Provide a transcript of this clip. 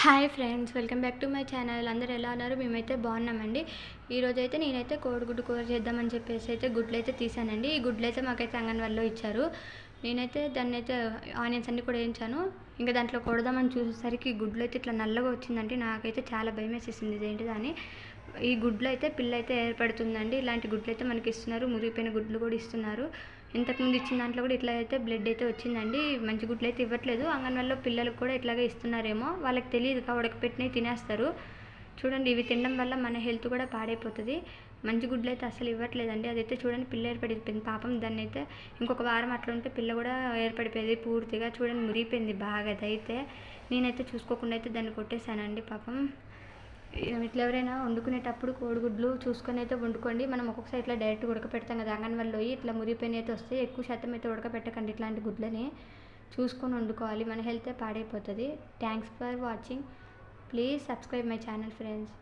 Hi friends welcome back to my channel. అందరూ ఎలా ఉన్నారు? మేమైతే బాగున్నామండి. ఈరోజు అయితే నేనైతే కోడిగుడ్డు కూర చేద్దామని చెప్పేసి అయితే గుడ్లు అయితే తీసానండి. ఈ గుడ్లు అయితే మాకైతే అంగన్వాడిలో ఇచ్చారు. నేనైతే దాన్ని అయితే ఆనియన్స్ అన్ని కూడా వేయించాను. ఇంకా దాంట్లో కొడదామని చూసేసరికి గుడ్లు అయితే ఇట్లా నల్లగా వచ్చిందంటే నాకైతే చాలా భయం వేసేసింది. ఇదేంటిది అని ఈ గుడ్లు అయితే పిల్ల అయితే ఏర్పడుతుందండి. ఇలాంటి గుడ్లు అయితే మనకి ఇస్తున్నారు. మురిగిపోయిన గుడ్లు కూడా ఇస్తున్నారు. ఇంతకుముందు ఇచ్చిన దాంట్లో కూడా ఇట్లా అయితే బ్లడ్ అయితే వచ్చిందండి. మంచి గుడ్లు అయితే ఇవ్వట్లేదు. అంగన్వాడీలో పిల్లలకు కూడా ఇట్లాగే ఇస్తున్నారేమో. వాళ్ళకి తెలియదు ఉడకపెట్టినవి తినేస్తారు. చూడండి ఇవి తినడం వల్ల మన హెల్త్ కూడా పాడైపోతుంది. మంచి గుడ్లు అయితే అసలు ఇవ్వట్లేదండి. అదైతే చూడండి పిల్ల ఏర్పడిపోయింది. పాపం దాన్ని అయితే ఇంకొక వారం అట్లా ఉంటే పిల్ల కూడా ఏర్పడిపోయేది పూర్తిగా. చూడండి మురిగిపోయింది బాగా అదైతే. నేనైతే చూసుకోకుండా అయితే దాన్ని కొట్టేశానండి పాపం. ఇట్లా ఎవరైనా వండుకునేటప్పుడు కోడిగుడ్లు చూసుకొని అయితే వండుకోండి. మనం ఒక్కొక్కసారి ఇట్లా డైరెక్ట్ ఉడకపెడతాం కదా అంగన్వాడీలో ఇట్లా మురిగిపోయిన అయితే వస్తే ఎక్కువ శాతం అయితే ఉడకపెట్టకండి ఇట్లాంటి గుడ్లని. చూసుకొని వండుకోవాలి. మన హెల్తే పాడైపోతుంది. Thanks for watching please subscribe my channel friends